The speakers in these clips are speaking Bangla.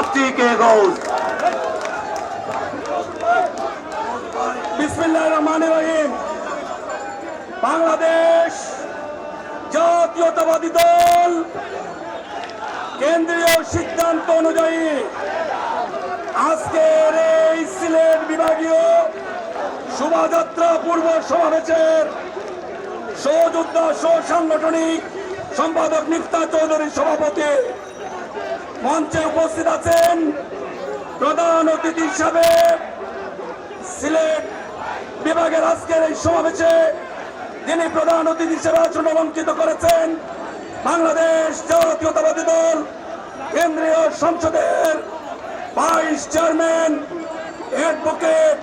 মুফতি কে বাংলাদেশ জাতীয়তাবাদী দল কেন্দ্রীয় সিদ্ধান্ত অনুযায়ী আজকের এই সিলেট বিভাগীয় শোভাযাত্রা পূর্ব সমাবেশের সহযোদ্ধা সহ সাংগঠনিক সম্পাদক নিফতা চৌধুরীর সভাপতি মঞ্চে উপস্থিত আছেন প্রধান অতিথি হিসাবে সিলেট বিভাগের আজকের এই সমাবেশে যিনি প্রধান অতিথি হিসেবে আসন অলঙ্কিত করেছেন, বাংলাদেশ জাতীয়তাবাদী দল, কেন্দ্রীয় সংসদের vice chairman advocate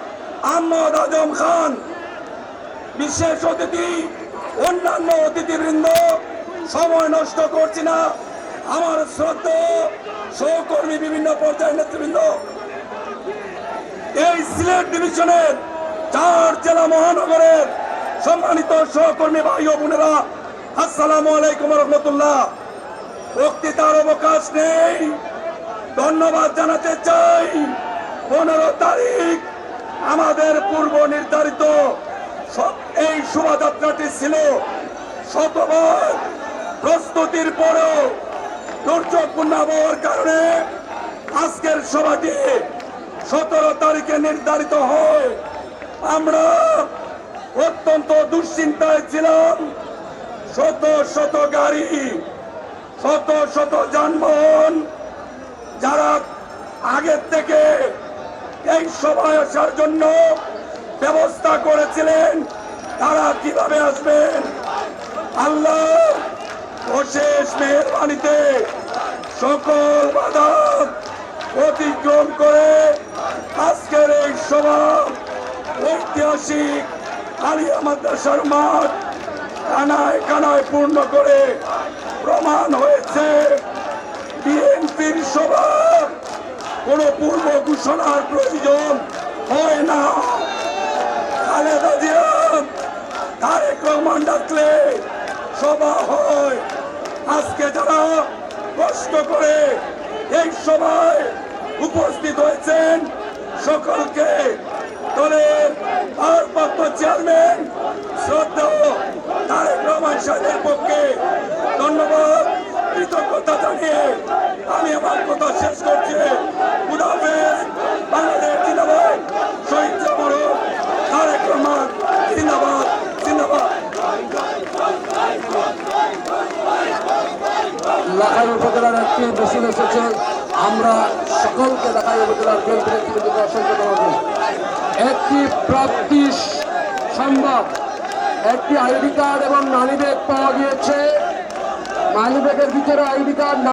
Ahmad Azam Khan, বিশেষ অতিথি, অন্যান্য অতিথিবৃন্দ, সময় নষ্ট করছি না। আমার শ্রদ্ধা সহকর্মী বিভিন্ন পর্যায়ের নেতৃবৃন্দ। এই সিলেট ডিভিশনের চার জেলা মহানগরের সম্মানিত সহকর্মী ভাই ও বোনেরা, আসসালামু আলাইকুম রহমতুল্লাহ। বক্তৃতার অবকাশ নেই। ধন্যবাদ জানাতে চাই। পনেরো তারিখ আমাদের পূর্ব নির্ধারিত এই শোভাযাত্রাটি ছিল শতবার প্রস্তুতির পরেও দুর্যোগপূর্ণ আবহাওয়ার কারণে আজকের সভাটি সতেরো তারিখে নির্ধারিত হয়। আমরা অত্যন্ত দুশ্চিন্তায় ছিলাম। শত শত গাড়ি, শত শত যানবাহন, যারা আগের থেকে এই সভায় আসার জন্য ব্যবস্থা করেছিলেন, তারা কীভাবে আসবেন? আল্লাহ অশেষ মেহরবানিতে সকল বাধা অতিক্রম করে আজকের এই সভা ঐতিহাসিক আলিয়া মাদ্রাসার মাঠ কানায় কানায় পূর্ণ করে প্রমাণ হয়েছে। বিএনপির সভা কোনো পূর্ব ঘোষণার প্রয়োজন হয় না। খালেদা জিয়া, তারেক রহমান ডাকলে সভা হয়। আজকে যারা কষ্ট করে এই সময় উপস্থিত হয়েছেন সকলকে দলের ভারপ্রাপ্ত চেয়ারম্যান শ্রদ্ধা তারেক রহমান সাহেবের পক্ষে ধন্যবাদ কৃতজ্ঞতা জানিয়ে আমি আমার কথা শেষ করছি খুদাফেজ বাংলাদেশ জিন্দাবাদ শহীদ জামারো তারেক রহমান জিন্দাবাদ জিন্দাবাদ লাখাই উপজেলার একটি মিছিল এসেছে। আমরা সকলকে লাখাই উপজেলার কেন্দ্রে কিন্তু অসংখ্য ধন্যবাদ। একটি প্রাপ্তি সম্ভব। একটি আইডি কার্ড এবং মানিব্যাগ পাওয়া গিয়েছে। মানিব্যাগের ভিতরে আইডি কার্ড